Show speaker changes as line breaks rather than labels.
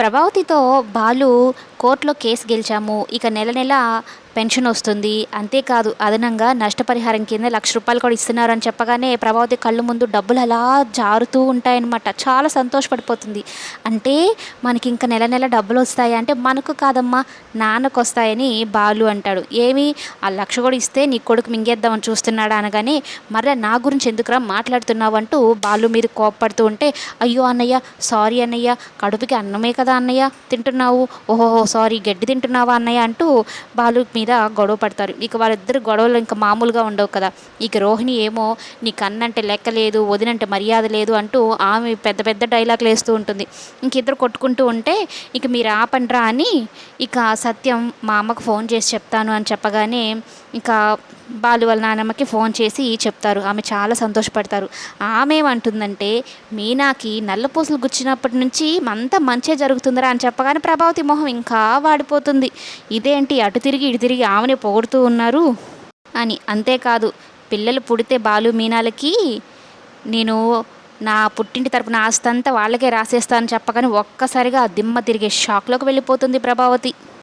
ప్రభావతితో బాలు కోర్టులో కేసు గెలిచాము. ఇక నెల నెల పెన్షన్ వస్తుంది. అంతేకాదు అదనంగా నష్టపరిహారం కింద లక్ష రూపాయలు కూడా ఇస్తున్నారు అని చెప్పగానే ప్రభావతి కళ్ళు ముందు డబ్బులు అలా జారుతూ ఉంటాయన్నమాట. చాలా సంతోషపడిపోతుంది. అంటే మనకి ఇంకా నెల నెల డబ్బులు వస్తాయి? అంటే మనకు కాదమ్మా నాన్నకు వస్తాయని బాలు అంటాడు. ఏమి? ఆ లక్ష కూడా ఇస్తే నీ కొడుకు మింగేద్దామని చూస్తున్నాడా అనగానే మరలా నా గురించి ఎందుకురా మాట్లాడుతున్నావు అంటూ బాలు మీద కోప్పడుతూ ఉంటే అయ్యో అన్నయ్య సారీ అన్నయ్య కడుపుకి అన్నమే కదా అన్నయ్య తింటున్నావు. ఓహో సారీ గడ్డి తింటున్నావా అన్నయ్య అంటూ బాలు మీద గొడవ పడతారు. ఇక వాళ్ళిద్దరు గొడవలు ఇంకా మామూలుగా ఉండవు కదా. ఇక రోహిణి ఏమో నీ కన్నంటే లెక్క లేదు వదినంటే మర్యాద లేదు అంటూ ఆమె పెద్ద పెద్ద డైలాగులు వేస్తూ ఉంటుంది. ఇంక ఇద్దరు కొట్టుకుంటూ ఉంటే ఇక మీరు ఆపండ్రా అని ఇక సత్యం మా అమ్మకు ఫోన్ చేసి చెప్తాను అని చెప్పగానే ఇక బాలు వాళ్ళ నానమ్మకి ఫోన్ చేసి చెప్తారు. ఆమె చాలా సంతోషపడతారు. ఆమె ఏమంటుందంటే మీనాకి నల్లపూసలు గుచ్చినప్పటి నుంచి అంతా మంచే జరుగుతుందిరా అని చెప్పగానే ప్రభావతి మొహం ఇంకా వాడిపోతుంది. ఇదేంటి? అటు తిరిగి ఇటు తిరిగి తిరిగి ఆమెనే పొగుడుతూ ఉన్నారు. అని అంతేకాదు పిల్లలు పుడితే బాలు మీనాలకి నేను నా పుట్టింటి తరపున ఆస్తంతా వాళ్ళకే రాసేస్తాను చెప్పగానే ఒక్కసారిగా ఆ దిమ్మ తిరిగే షాక్లోకి వెళ్ళిపోతుంది ప్రభావతి.